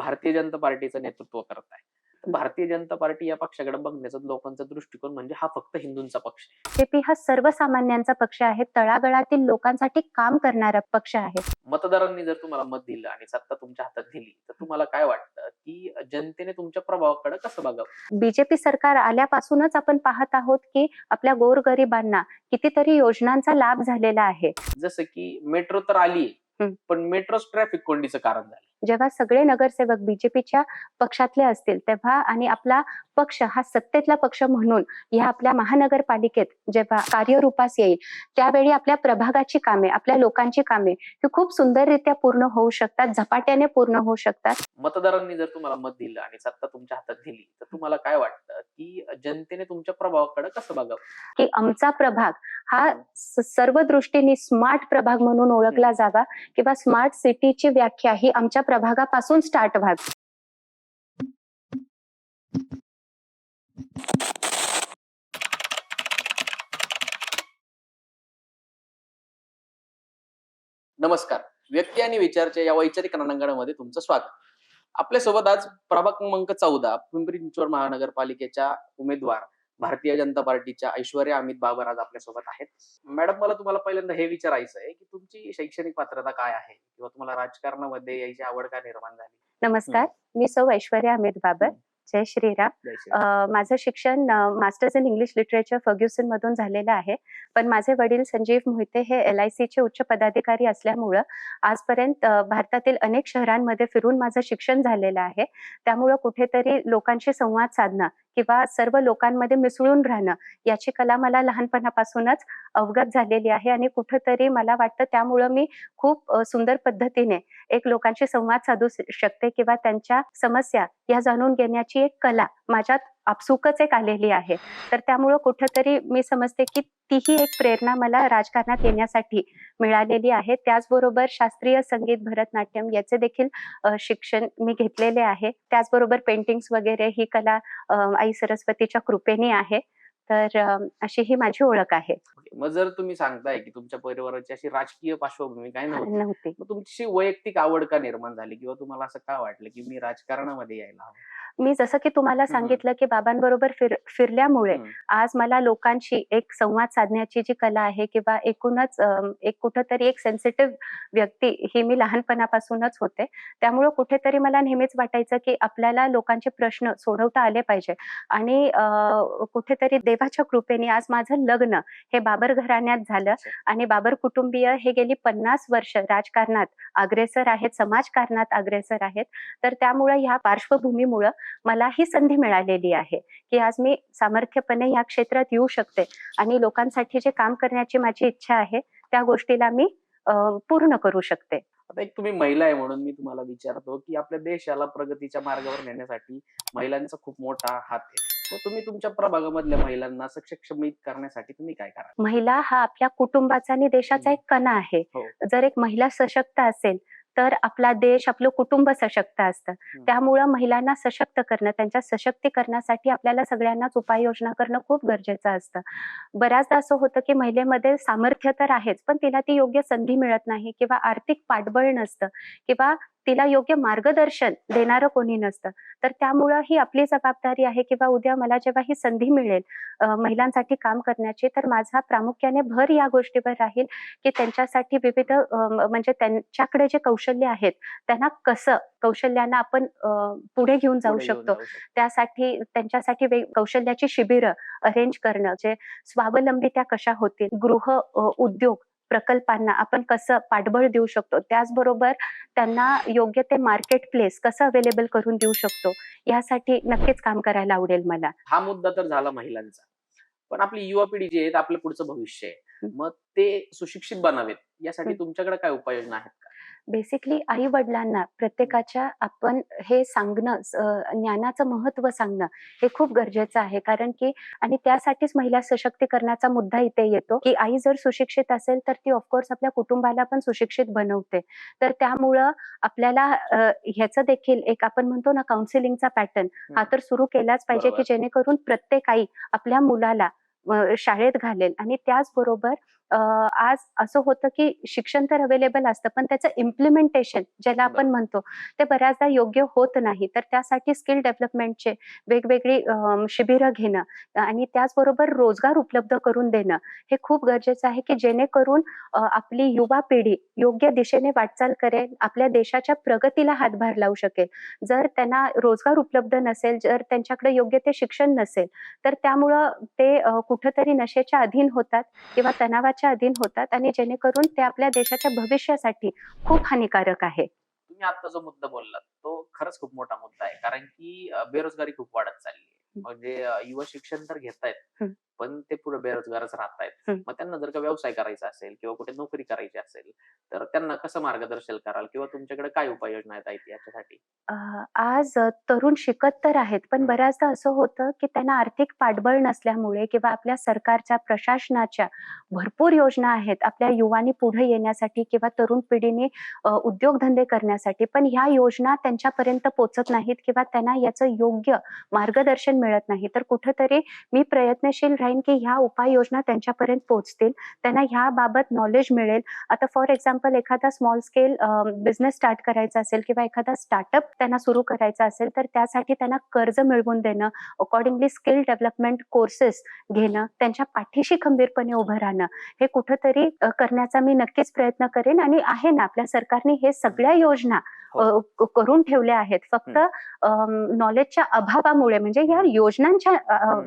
भारतीय जनता पार्टीचं नेतृत्व करत आहे भारतीय जनता पार्टी या पक्षाकडे बघण्याचा लोकांचा दृष्टिकोन म्हणजे हा फक्त हिंदूंचा पक्ष आहे. हा सर्वसामान्यांचा पक्ष आहे. तळागाळातील लोकांसाठी काम करणारा पक्ष आहे. मतदारांनी जर तुम्हाला मत दिलं आणि सत्ता तुमच्या हातात दिली तर तुम्हाला काय वाटतं? की जनतेने तुमच्या प्रभावाकडे कसं बघावं? बीजेपी सरकार आल्यापासूनच आपण पाहत आहोत की आपल्या गोरगरिबांना कितीतरी योजनांचा लाभ झालेला आहे. जसं की मेट्रो तर आली पण मेट्रोच ट्रॅफिक कोंडीचं कारण झालं. जेव्हा सगळे नगरसेवक बीजेपीच्या पक्षातले असतील तेव्हा आणि आपला पक्ष हा सत्तेतला पक्ष म्हणून या आपल्या महानगरपालिकेत जेव्हा कार्यरूपास येईल त्यावेळी आपल्या प्रभागाची कामे आपल्या लोकांची कामे ही खूप सुंदररित्या पूर्ण होऊ शकतात झपाट्याने पूर्ण होऊ शकतात. मतदारांनी जर तुम्हाला मत दिलं आणि सत्ता तुमच्या हातात दिली तर तुम्हाला काय वाटतं की जनतेने तुमच्या प्रभावाकडे कसं बघावं? की आमचा प्रभाग हा स- सर्व दृष्टीने स्मार्ट प्रभाग म्हणून ओळखला जावा किंवा स्मार्ट सिटीची व्याख्या ही आमच्या प्रभागापासून स्टार्ट व्हावी. नमस्कार. व्यक्ती आणि विचारच्या या वैचारिक रणांगणामध्ये तुमचं स्वागत. आपल्यासोबत आज प्रभाग क्रमांक चौदा पिंपरी चिंचवड महानगरपालिकेच्या उमेदवार भारतीय जनता पार्टीच्या ऐश्वर्या अमित बाबर आज आपल्यासोबत आहेत. मॅडम मला तुम्हाला पहिल्यांदा हे विचारायचं आहे की तुमची शैक्षणिक पात्रता काय आहे? किंवा तुम्हाला राजकारणामध्ये यायची आवड का निर्माण झाली? नमस्कार मी सौ ऐश्वर्या अमित बाबर. जय श्रीराम. माझं शिक्षण masters in English literature Fergusson मधून झालेलं आहे. पण माझे वडील संजीव मोहिते हे एल आय चे उच्च पदाधिकारी असल्यामुळं आजपर्यंत भारतातील अनेक शहरांमध्ये फिरून माझं शिक्षण झालेलं आहे. त्यामुळं कुठेतरी लोकांशी संवाद साधणं किंवा सर्व लोकांमध्ये मिसळून राहणं याची कला मला लहानपणापासूनच अवगत झालेली आहे आणि कुठंतरी मला वाटतं त्यामुळं मी खूप सुंदर पद्धतीने एक लोकांशी संवाद साधू शकते किंवा त्यांच्या समस्या या जाणून घेण्याची एक कला माझ्यात आपसुकच एक आलेली आहे. तर त्यामुळं कुठंतरी मी समजते की तीही एक प्रेरणा मला राजकारणात येण्यासाठी मिळालेली आहे. त्याचबरोबर शास्त्रीय संगीत भरतनाट्यम याचे देखील शिक्षण मी घेतलेले आहे. त्याचबरोबर पेंटिंग्स वगैरे ही कला आई सरस्वतीच्या कृपेने आहे. तर अशी ही माझी ओळख आहे. मग जर तुम्ही सांगताय की तुमच्या परिवाराची अशी राजकीय पार्श्वभूमी काय नव्हती तुमची वैयक्तिक आवड का निर्माण झाली? किंवा तुम्हाला असं का वाटलं की मी राजकारणामध्ये यायला हवं? मी जसं की तुम्हाला. सांगितलं की बाबांबरोबर फिर फिरल्यामुळे. आज मला लोकांशी एक संवाद साधण्याची जी कला आहे किंवा एकूणच एक कुठंतरी एक सेन्सिटिव्ह व्यक्ती ही मी लहानपणापासूनच होते त्यामुळं कुठेतरी मला नेहमीच वाटायचं की आपल्याला लोकांचे प्रश्न सोडवता आले पाहिजे आणि कुठेतरी देवाच्या कृपेने आज माझं लग्न हे बाबर घराण्यात झालं. आणि बाबर कुटुंबीय हे गेली पन्नास वर्ष राजकारणात अग्रेसर आहेत समाजकारणात अग्रेसर आहेत तर त्यामुळं ह्या पार्श्वभूमीमुळं मला ही संधी मिळालेली आहे की आज मी सामर्थ्यपणे या क्षेत्रात येऊ शकते आणि लोकांसाठी जे काम करण्याची माझी इच्छा आहे त्या गोष्टीला मी पूर्ण करू शकते. आता एक तुम्ही महिला आहे म्हणून मी तुम्हाला विचारतो की आपल्या देशाला प्रगतीच्या मार्गावर नेण्यासाठी महिलांचा खूप मोठा हात आहे. तुम्ही तुमच्या प्रभागामधल्या महिलांना सक्षमित करण्यासाठी तुम्ही काय करा? महिला हा आपल्या कुटुंबाचा आणि देशाचा एक कणा आहे. हो. जर एक महिला सशक्त असेल तर आपला देश आपलं कुटुंब सशक्त असतं. त्यामुळं महिलांना सशक्त करणं त्यांच्या सशक्तीकरणासाठी आपल्याला सगळ्यांनाच उपाययोजना करणं खूप गरजेचं असतं. बऱ्याचदा असं होतं की महिलेमध्ये सामर्थ्य तर आहेच पण तिला ती योग्य संधी मिळत नाही किंवा आर्थिक पाठबळ नसतं किंवा तिला योग्य मार्गदर्शन देणारं कोणी नसतं तर त्यामुळं ही आपली जबाबदारी आहे किंवा उद्या मला जेव्हा ही संधी मिळेल महिलांसाठी काम करण्याची तर माझा प्रामुख्याने भर या गोष्टीवर राहील की त्यांच्यासाठी विविध म्हणजे त्यांच्याकडे जे कौशल्य आहेत त्यांना कसं कौशल्यांना आपण पुढे घेऊन जाऊ शकतो. त्यासाठी त्यांच्यासाठी कौशल्याची शिबिरं अरेंज करणं जे स्वावलंबी त्या कशा होतील गृह उद्योग प्रकल्पांना आपण कसं पाठबळ देऊ शकतो? त्याचबरोबर त्यांना योग्य ते मार्केट प्लेस कसं अवेलेबल करून देऊ शकतो? यासाठी नक्कीच काम करायला आवडेल मला. हा मुद्दा तर झाला महिलांचा. पण आपली युवा पिढी जी आहे आपलं पुढचं भविष्य आहे. मग ते सुशिक्षित बनावेत. यासाठी. तुमच्याकडे काय उपाययोजना आहेत का? बेसिकली आई वडिलांना प्रत्येकाच्या आपण हे सांगणं ज्ञानाचं महत्त्व सांगणं हे खूप गरजेचं आहे. कारण की आणि त्यासाठीच महिला सशक्तीकरणाचा मुद्दा इथे येतो की आई जर सुशिक्षित असेल तर ती ऑफकोर्स आपल्या कुटुंबाला पण सुशिक्षित बनवते. तर त्यामुळं आपल्याला ह्याचं देखील एक आपण म्हणतो ना काउन्सिलिंगचा पॅटर्न हा तर सुरू केलाच पाहिजे की. जेणेकरून प्रत्येक आई आपल्या मुलाला शाळेत घालेल. आणि त्याचबरोबर आज असं होतं की शिक्षण तर अवेलेबल असतं पण त्याचं इम्प्लिमेंटेशन ज्याला आपण. म्हणतो ते बऱ्याचदा योग्य होत नाही तर त्यासाठी स्किल डेव्हलपमेंटचे वेगवेगळी शिबिरं घेणं आणि त्याचबरोबर रोजगार उपलब्ध करून देणं हे खूप गरजेचं आहे की जेणेकरून आपली युवा पिढी योग्य दिशेने वाटचाल करेल आपल्या देशाच्या प्रगतीला हातभार लावू शकेल जर त्यांना रोजगार उपलब्ध नसेल जर त्यांच्याकडे योग्य ते शिक्षण नसेल तर त्यामुळं ते कुठंतरी नशेच्या अधीन होतात किंवा तणावाच्या अधीन होतात आणि जेणेकरून ते आपल्या देशाच्या भविष्यासाठी खूप हानिकारक आहे तुम्ही आता जो मुद्दा बोललात तो खरंच खूप मोठा मुद्दा आहे कारण की बेरोजगारी खूप वाढत चालली आहे. म्हणजे युवा शिक्षण तर घेतायत. पण ते पुढे बेरोजगारच राहतायत हं. मग त्यांना जर का व्यवसाय करायचा असेल किंवा कुठे नोकरी करायची असेल तर त्यांना कसं मार्गदर्शन कराल किंवा तुमच्याकडे काय उपाययोजना आहेत याच्यासाठी आज तरुण शिकत तर आहेत पण. बऱ्याचदा असं होतं की त्यांना आर्थिक पाठबळ नसल्यामुळे किंवा आपल्या सरकारच्या प्रशासनाच्या भरपूर योजना आहेत आपल्या युवानी पुढे येण्यासाठी किंवा तरुण पिढीने उद्योगधंदे करण्यासाठी पण ह्या योजना त्यांच्यापर्यंत पोचत नाहीत किंवा त्यांना याचं योग्य मार्गदर्शन मिळत नाही तर कुठंतरी मी प्रयत्नशील राहीन की ह्या उपाययोजना त्यांच्यापर्यंत पोहोचतील. त्यांना ह्याबाबत नॉलेज मिळेल. आता फॉर एक्झाम्पल एखादा स्मॉल स्केल बिझनेस स्टार्ट करायचा असेल किंवा एखादा स्टार्टअप त्यांना सुरू करायचा असेल तर त्यासाठी त्यांना कर्ज मिळवून देणं अकॉर्डिंगली स्किल डेव्हलपमेंट कोर्सेस घेणं त्यांच्या पाठीशी खंबीरपणे उभं राहणं हे कुठंतरी करण्याचा मी नक्कीच प्रयत्न करेन. आणि आहे ना आपल्या सरकारने हे सगळ्या योजना करून ठेवल्या आहेत. फक्त नॉलेजच्या अभावामुळे म्हणजे या योजनांच्या.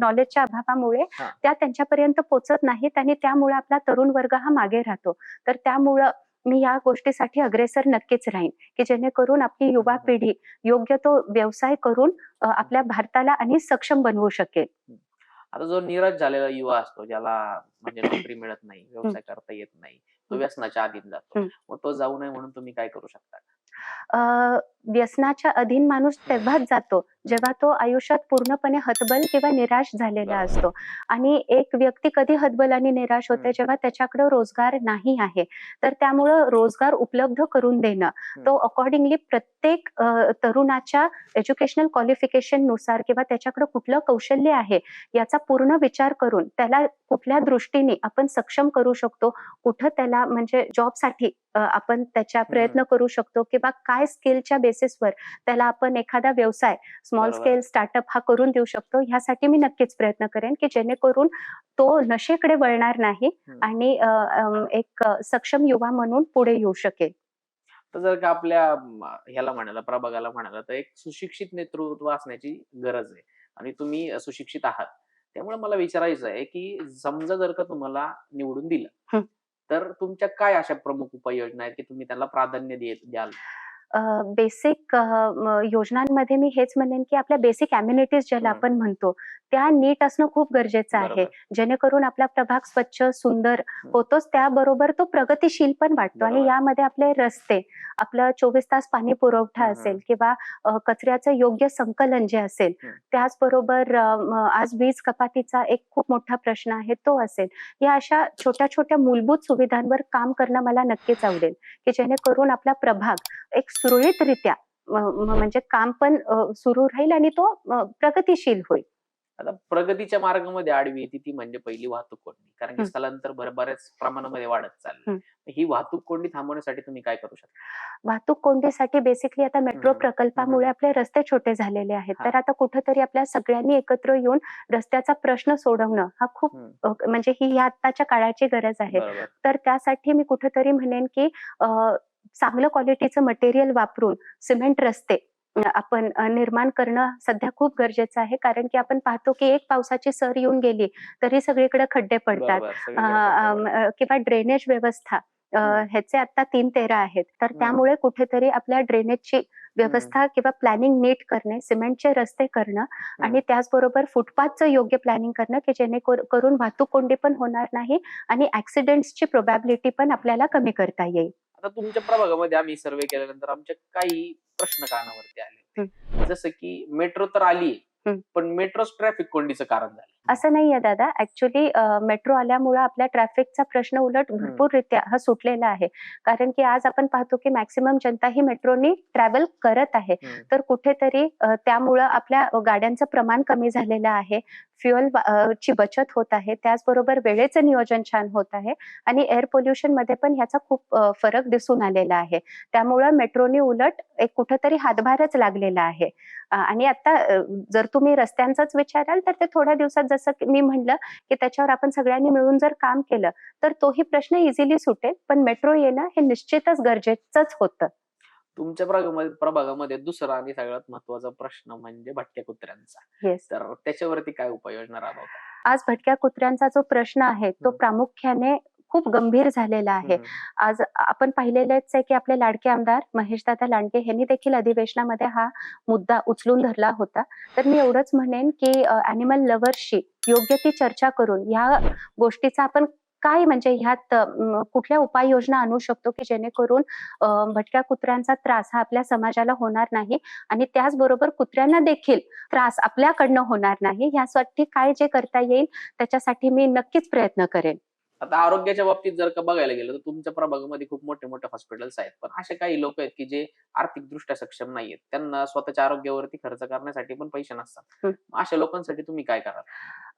नॉलेजच्या अभावामुळे हा. त्या त्यांच्यापर्यंत पोचत नाहीत आणि त्यामुळे आपला तरुण वर्ग हा मागे राहतो. तर त्यामुळं मी या गोष्टीसाठी अग्रेसर नक्कीच राहीन की जेणेकरून आपली युवा. पिढी योग्य तो व्यवसाय करून आपल्या भारताला आणि सक्षम बनवू शकेल. आता जो निराश झालेला युवा असतो ज्याला म्हणजे नोकरी मिळत नाही व्यवसाय करता येत नाही तो हं. व्यसनाच्या अधीन जातो. हं. मग तो जाऊ नये म्हणून तुम्ही काय करू शकता? व्यसनाच्या अधीन माणूस तेव्हाच जातो जेव्हा तो आयुष्यात पूर्णपणे हतबल किंवा निराश झालेला. असतो. आणि एक व्यक्ती कधी हतबल आणि निराश होते. जेव्हा त्याच्याकडे रोजगार नाही आहे. तर त्यामुळं रोजगार उपलब्ध करून देणं. तो अकॉर्डिंगली प्रत्येक तरुणाच्या एज्युकेशनल क्वालिफिकेशननुसार किंवा त्याच्याकडे कुठलं कौशल्य आहे याचा पूर्ण विचार करून त्याला कुठल्या दृष्टीने आपण सक्षम करू शकतो कुठं त्याला म्हणजे जॉबसाठी आपण त्याच्या प्रयत्न करू शकतो किंवा काय स्किलच्या बेसिसवर त्याला आपण एखादा व्यवसाय स्मॉल. स्केल स्टार्टअप हा करून देऊ शकतो ह्यासाठी मी नक्कीच प्रयत्न करेन की जेणेकरून तो नशेकडे वळणार नाही. आणि एक सक्षम युवा म्हणून पुढे येऊ शकेल तर जर का आपल्या ह्याला म्हणाला प्रभागाला म्हणाला तर एक सुशिक्षित नेतृत्व असण्याची गरज आहे आणि तुम्ही सुशिक्षित आहात त्यामुळे मला विचारायचं आहे की समजा जर का तुम्हाला निवडून दिलं. तर तुमच्या काय अशा प्रमुख उपाययोजना आहेत की तुम्ही त्याला प्राधान्य देत द्याल? बेसिक योजनांमध्ये मी हेच म्हणेन की आपल्या बेसिक अम्युनिटीज ज्याला. आपण म्हणतो त्या नीट असणं खूप गरजेचं आहे. जेणेकरून आपला प्रभाग स्वच्छ सुंदर होतोच त्याबरोबर तो प्रगतिशील पण वाटतो आणि. यामध्ये आपले रस्ते आपलं चोवीस तास पाणी पुरवठा. असेल किंवा कचऱ्याचं योग्य संकलन जे असेल. त्याचबरोबर आज वीज कपातीचा एक खूप मोठा प्रश्न आहे तो असेल या अशा छोट्या छोट्या मूलभूत सुविधांवर काम करणं मला नक्कीच आवडेल की जेणेकरून आपला प्रभाग एक सुरळीतरित्या म्हणजे काम पण सुरू राहील आणि तो प्रगतिशील होईल. आता प्रगतीच्या मार्गामध्ये आडवी येते ती म्हणजे पहिली वाहतूक कोंडी. कारण की. स्थलांतर बऱ्याच प्रमाणामध्ये वाढत चालली हं. वाहतूक कोंडी थांबवण्यासाठी तुम्ही काय करू शकता? वाहतूक कोंडीसाठी बेसिकली आता मेट्रो. प्रकल्पामुळे आपले रस्ते छोटे झालेले आहेत. तर आता कुठेतरी आपल्या सगळ्यांनी एकत्र येऊन रस्त्याचा प्रश्न सोडवणं हा खूप म्हणजे ही ह्या आत्ताच्या काळाची गरज आहे. तर त्यासाठी मी कुठेतरी म्हणेन की चांगलं क्वालिटीचं मटेरियल वापरून सिमेंट रस्ते आपण निर्माण करणं सध्या खूप गरजेचं आहे. कारण की आपण पाहतो की एक पावसाची सर येऊन गेली तरी सगळीकडे खड्डे पडतात. किंवा ड्रेनेज व्यवस्था. ह्याचे आता तीन तेरा आहेत. तर. त्यामुळे कुठेतरी आपल्या ड्रेनेजची व्यवस्था किंवा प्लॅनिंग नीट करणे सिमेंटचे रस्ते करणं आणि त्याचबरोबर फुटपाथचं योग्य प्लॅनिंग करणं की जेणेकरून वाहतूक कोंडी पण होणार नाही आणि ऍक्सिडेंट्सची प्रोबॅबिलिटी पण आपल्याला कमी करता येईल. आता तुमच्या प्रभागामध्ये आम्ही सर्वे केल्यानंतर आमचे काही प्रश्न कानावरती आले. जसं की मेट्रो तर आली हं. पण मेट्रोच ट्रॅफिक कोंडीचं कारण झालं. असं नाहीये दादा. ऍक्च्युली मेट्रो आल्यामुळे आपल्या ट्रॅफिकचा प्रश्न उलट भरपूररित्या हा सुटलेला आहे. कारण की आज आपण पाहतो की मॅक्सिमम जनता ही मेट्रोनी ट्रॅव्हल करत आहे. तर कुठेतरी अ, त्यामुळं आपल्या गाड्यांचं प्रमाण कमी झालेलं आहे. फ्युअल ची बचत होत आहे. त्याचबरोबर वेळेचं नियोजन छान होत आहे. आणि एअर पोल्युशनमध्ये पण ह्याचा खूप अ, फरक दिसून आलेला आहे. त्यामुळं मेट्रोनी उलट एक कुठेतरी हातभारच लागलेला आहे. आणि आता जर तुम्ही रस्त्यांचाच विचाराल तर ते थोड्या दिवसात जसं मी म्हणलं की त्याच्यावर आपण सगळ्यांनी मिळून जर काम केलं तर तोही प्रश्न इझिली सुटेल. पण मेट्रो येणं हे निश्चितच गरजेचंच होतं. तुमच्या प्रभागामध्ये प्रभागामध्ये दुसरा आणि सगळ्यात महत्त्वाचा प्रश्न म्हणजे भटक्या कुत्र्यांचा. येस तर त्याच्यावरती काय उपाययोजना राबवता? आज भटक्या कुत्र्यांचा जो प्रश्न आहे तो. प्रामुख्याने खूप गंभीर झालेला आहे. आज आपण पाहिलेलेच आहे की आपले लाडके आमदार महेशदादा लांडगे यांनी देखील अधिवेशनामध्ये हा मुद्दा उचलून धरला होता. तर मी एवढंच म्हणेन की अॅनिमल लव्हर्सशी योग्य ती चर्चा करून ह्या गोष्टीचा आपण काय म्हणजे ह्यात कुठल्या उपाययोजना आणू शकतो की जेणेकरून भटक्या कुत्र्यांचा त्रास हा आपल्या समाजाला होणार नाही आणि त्याचबरोबर कुत्र्यांना देखील त्रास आपल्याकडनं होणार नाही. यासाठी काय जे करता येईल त्याच्यासाठी मी नक्कीच प्रयत्न करेन. आता आरोग्याच्या बाबतीत जर का बघायला गेलं तर तुमच्या प्रभागामध्ये खूप मोठे मोठे हॉस्पिटल्स आहेत. पण असे काही लोक आहेत की जे आर्थिकदृष्ट्या सक्षम नाहीयेत त्यांना स्वतःच्या आरोग्यावरती खर्च करण्यासाठी पण पैसे नसतात. अशा लोकांसाठी तुम्ही काय कराल?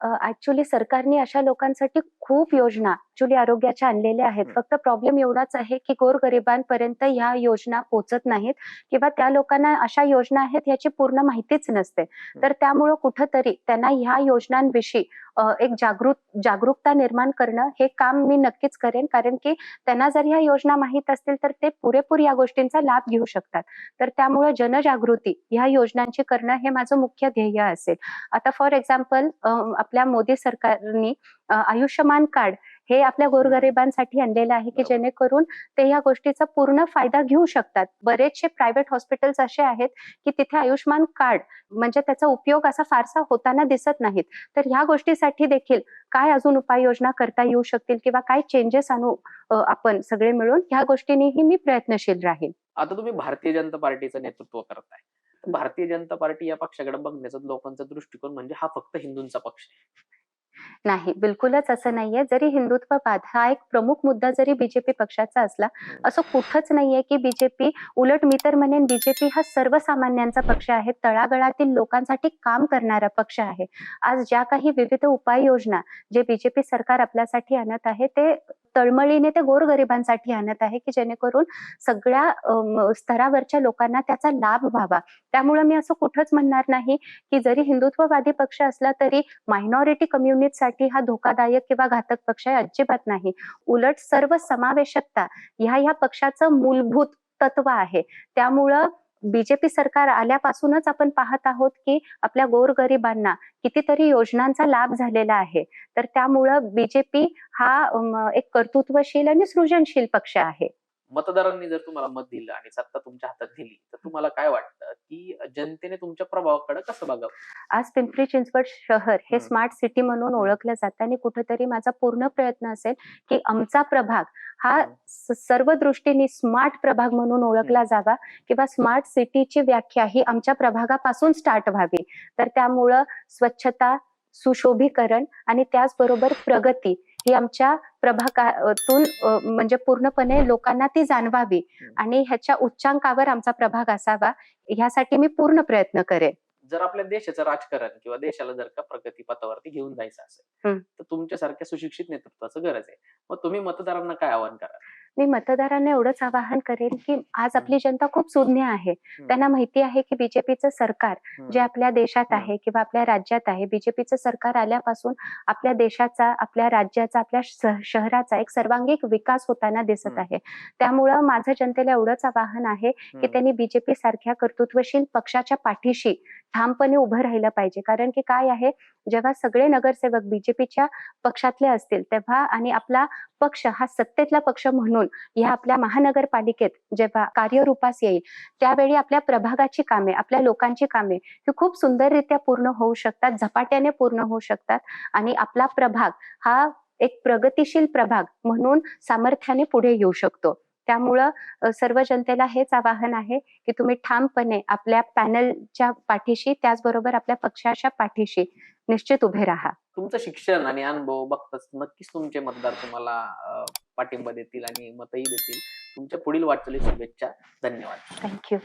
ऍक्च्युली सरकारने अशा लोकांसाठी खूप योजना ऍक्च्युली आरोग्याच्या आणलेल्या आहेत. फक्त प्रॉब्लेम एवढाच आहे की गोरगरिबांपर्यंत ह्या योजना पोहोचत नाहीत किंवा त्या लोकांना अशा योजना आहेत याची पूर्ण माहितीच नसते. तर त्यामुळं कुठंतरी त्यांना ह्या योजनांविषयी एक जागृत जागरूकता निर्माण करणं हे काम मी नक्कीच करेन. कारण की त्यांना जर ह्या योजना माहीत असतील तर ते पुरेपूर या गोष्टींचा लाभ घेऊ शकतात. तर त्यामुळे जनजागृती ह्या योजनांची करणं हे माझं मुख्य ध्येय असेल. आता फॉर एक्झाम्पल आपल्या मोदी सरकारनी आयुष्यमान कार्ड हे आपल्या गोरगरिबांसाठी आणलेलं आहे की. जेणेकरून ते या गोष्टीचा पूर्ण फायदा घेऊ शकतात. बरेचसे प्रायव्हेट हॉस्पिटल्स असे आहेत की तिथे आयुष्यमान कार्ड म्हणजे त्याचा उपयोग असा फारसा होताना दिसत नाहीत. तर ह्या गोष्टीसाठी देखील काय अजून उपाययोजना करता येऊ शकतील किंवा काय चेंजेस आणू आपण सगळे मिळून ह्या गोष्टींनीही मी प्रयत्नशील राहील आता तुम्ही भारतीय जनता पार्टीचं नेतृत्व करताय. भारतीय जनता पार्टी या पक्षाकडे बघण्याचा लोकांचा दृष्टिकोन म्हणजे हा फक्त हिंदूंचा पक्ष आहे. नाही बिलकुलच असं नाहीये. जरी हिंदुत्ववाद हा एक प्रमुख मुद्दा जरी बीजेपी पक्षाचा असला असं कुठंच नाहीये की बीजेपी उलट मी तर म्हणेन बीजेपी हा सर्वसामान्यांचा पक्ष आहे. तळागाळातील लोकांसाठी काम करणारा पक्ष आहे. आज ज्या काही विविध उपाययोजना जे बीजेपी सरकार आपल्यासाठी आणत आहे ते तळमळीने ते गोरगरिबांसाठी आणत आहे की जेणेकरून सगळ्या स्तरावरच्या लोकांना त्याचा लाभ व्हावा. त्यामुळे मी असं कुठंच म्हणणार नाही की जरी हिंदुत्ववादी पक्ष असला तरी मायनॉरिटी कम्युनिटीसाठी हा धोकादायक किंवा घातक पक्ष आहे अजिबात नाही. उलट सर्व समावेशकता ह्या ह्या पक्षाचं मूलभूत तत्व आहे. त्यामुळं बीजेपी सरकार आल्यापासूनच आपण पाहत आहोत की आपल्या गोरगरिबांना कितीतरी योजनांचा लाभ झालेला आहे. तर त्यामुळं बीजेपी हा एक कर्तृत्वशील आणि सृजनशील पक्ष आहे. मतदारांनी जर तुम्हाला मत दिलं आणि सत्ता तुमच्या हातात दिली तर तुम्हाला काय वाटतं? की जनतेने तुमच्या प्रभावाकडे कसं बघावं? आज पिंपरी चिंचवड शहर हे. स्मार्ट सिटी म्हणून ओळखलं जातं आणि कुठेतरी माझा पूर्ण प्रयत्न असेल की आमचा प्रभाग हा सर्व दृष्टीने स्मार्ट प्रभाग म्हणून ओळखला जावा किंवा स्मार्ट सिटीची व्याख्या ही आमच्या प्रभागापासून स्टार्ट व्हावी. तर त्यामुळं स्वच्छता सुशोभीकरण आणि त्याचबरोबर प्रगती ही आमच्या प्रभागातून म्हणजे पूर्णपणे लोकांना ती जाणवावी. आणि ह्याच्या उच्चांकावर आमचा प्रभाग असावा ह्यासाठी मी पूर्ण प्रयत्न करेन जर आपल्या देशाचं राजकारण किंवा देशाला जर का प्रगती पथावरती घेऊन जायचं असेल. तर तुमच्यासारख्या सुशिक्षित नेतृत्वाचं गरज आहे मग तुम्ही मतदारांना काय आवाहन करा मी मतदारांना एवढंच आवाहन करेन की आज आपली जनता खूप सुज्ञ आहे. त्यांना माहिती आहे की बीजेपीचं सरकार जे आपल्या देशात. आहे किंवा आपल्या राज्यात आहे बीजेपीचं सरकार आल्यापासून आपल्या देशाचा आपल्या राज्याचा आपल्या शहराचा एक सर्वांगीण विकास होताना दिसत. आहे. त्यामुळं माझं जनतेला एवढंच आवाहन आहे की त्यांनी बीजेपी सारख्या कर्तृत्वशील पक्षाच्या पाठीशी ठामपणे उभं राहिलं पाहिजे. कारण की काय आहे जेव्हा सगळे नगरसेवक बीजेपीच्या पक्षातले असतील तेव्हा आणि आपला पक्ष हा सत्तेतला पक्ष म्हणून या आपल्या महानगरपालिकेत जेव्हा कार्यरूपास येईल त्यावेळी आपल्या प्रभागाची कामे आपल्या लोकांची कामे ही खूप सुंदररित्या पूर्ण होऊ शकतात झपाट्याने पूर्ण होऊ शकतात आणि आपला प्रभाग हा एक प्रगतिशील प्रभाग म्हणून सामर्थ्याने पुढे येऊ शकतो. त्यामुळं सर्व जनतेला हेच आवाहन आहे की तुम्ही ठामपणे आपल्या पॅनलच्या पाठीशी त्याचबरोबर आपल्या पक्षाच्या पाठीशी निश्चित उभे राहा. तुमचं शिक्षण आणि अनुभव बघताच नक्कीच तुमचे मतदार तुम्हाला पाठिंबा देतील आणि मतही देतील. तुमच्या पुढील वाटचाली शुभेच्छा. धन्यवाद. थँक्यू